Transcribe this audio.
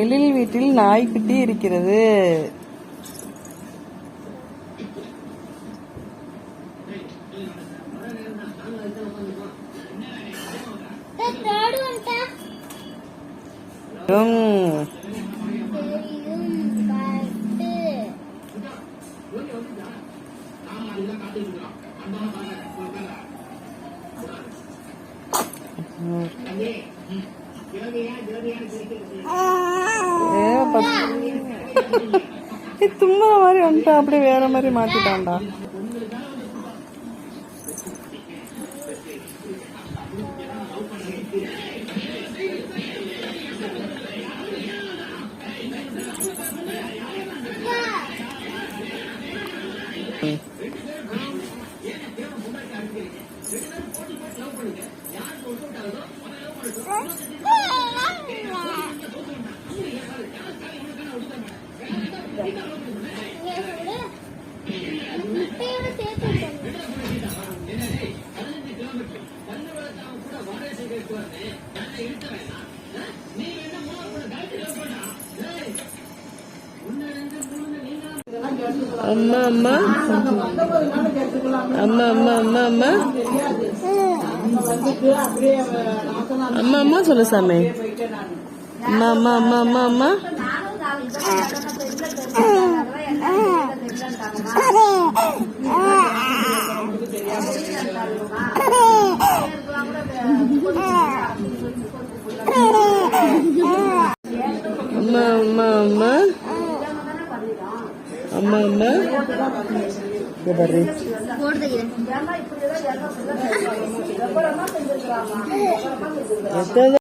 எழில் வீட்டில் நாய்க்குட்டி இருக்கிறது. தேர்ட் தும்புற மாதிரி வந்துட்டா அப்படியே வேற மாதிரி மாத்திட்டான்டா Thank you. அம்மா அம்மா. அம்மா அம்மா அம்மா அம்மா. அம்மா அம்மா சொல்லு சாமி. அம்மா அம்மா அம்மா அம்மா அம்மா. அம்மா அம்மா அம்மா. அம்மா அம்மா. பாரு. எத்தனை